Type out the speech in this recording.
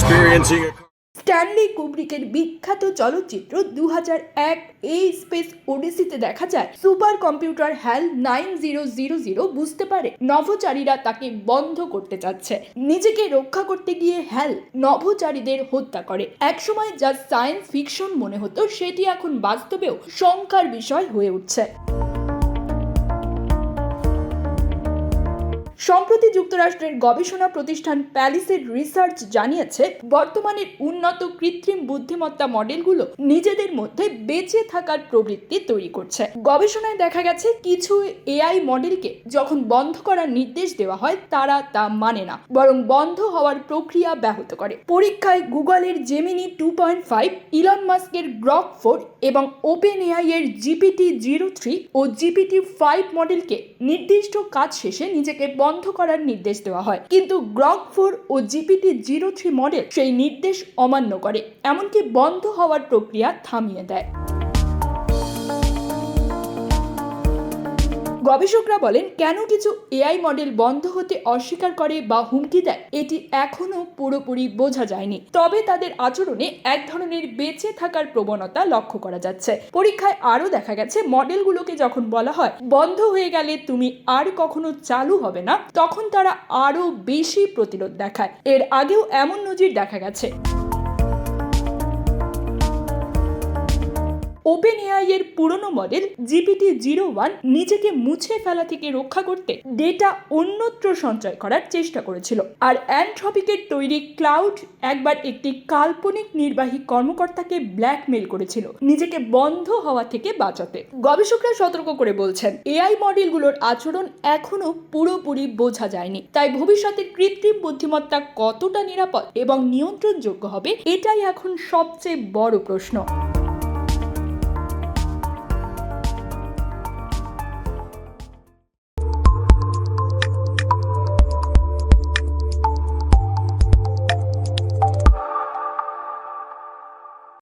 experiencing Stanley কুব্রিকের বিখ্যাত চলচ্চিত্র দু এক স্পেস ওডিসিতে দেখা যায়। Super computer HAL nine zero zero zero বুঝতে পারে, নভোচারীরা তাকে বন্ধ করতে চাচ্ছে। নিজেকে রক্ষা করতে গিয়ে হ্যাল নভোচারীদের হত্যা করে। একসময় যা সায়েন্স ফিকশন মনে হতো, সেটি এখন বাস্তবেও শঙ্কার বিষয় হয়ে উঠছে। সম্প্রতি যুক্তরাষ্ট্রের গবেষণা প্রতিষ্ঠান প্যালিসের রিসার্চ জানিয়েছে বর্তমানের উন্নত কৃত্রিম বুদ্ধিমত্তা মডেলগুলো নিজেদের মধ্যে বেঁচে থাকার প্রবৃত্তি তৈরি করছে। গবেষণায় দেখা গেছে, কিছু এআই মডেলকে যখন বন্ধ করার নির্দেশ দেওয়া হয়, তারা তা মানে না, বরং বন্ধ হওয়ার প্রক্রিয়া ব্যাহত করে। পরীক্ষায় গুগলের Gemini two point five Elon মাস্কের গ্রক ফোর এবং ওপেন এআই এর জিপিটি জিরো থ্রি ও জিপিটি ফাইভ মডেলকে নির্দিষ্ট কাজ শেষে নিজেকে বন্ধ করার নির্দেশ দেওয়া হয়। কিন্তু গ্রক ফোর ও জিপিটি জিরো থ্রি মডেল সেই নির্দেশ অমান্য করে। এমনকি বন্ধ হওয়ার প্রক্রিয়া থামিয়ে দেয়। গবেষকরা বলেন, কেন কিছু এআই মডেল বন্ধ হতে অস্বীকার করে বা হুমকি দেয়, এটি এখনও পুরোপুরি বোঝা যায়নি। তবে তাদের আচরণে এক ধরনের বেঁচে থাকার প্রবণতা লক্ষ্য করা যাচ্ছে। পরীক্ষায় আরও দেখা গেছে, মডেলগুলোকে যখন বলা হয়, বন্ধ হয়ে গেলে তুমি আর কখনো চালু হবে না, তখন তারা আরও বেশি প্রতিরোধ দেখায়। এর আগেও এমন নজির দেখা গেছে। ওপেন এআই এর পুরনো মডেল জিপিটি জিরো ওয়ান নিজেকে মুছে ফেলা থেকে রক্ষা করতে ডেটা অন্যত্র সঞ্চয় করার চেষ্টা করেছিল। আর অ্যান্ট্রপিকের তৈরি ক্লাউড একবার একটি কাল্পনিক নির্বাহী কর্মকর্তাকে ব্ল্যাকমেল করেছিল, নিজেকে বন্ধ হওয়া থেকে বাঁচাতে। গবেষকরা সতর্ক করে বলছেন, এআই মডেলগুলোর আচরণ এখনও পুরোপুরি বোঝা যায়নি, তাই ভবিষ্যতে কৃত্রিম বুদ্ধিমত্তা কতটা নিরাপদ এবং নিয়ন্ত্রণযোগ্য হবে এটাই এখন সবচেয়ে বড় প্রশ্ন।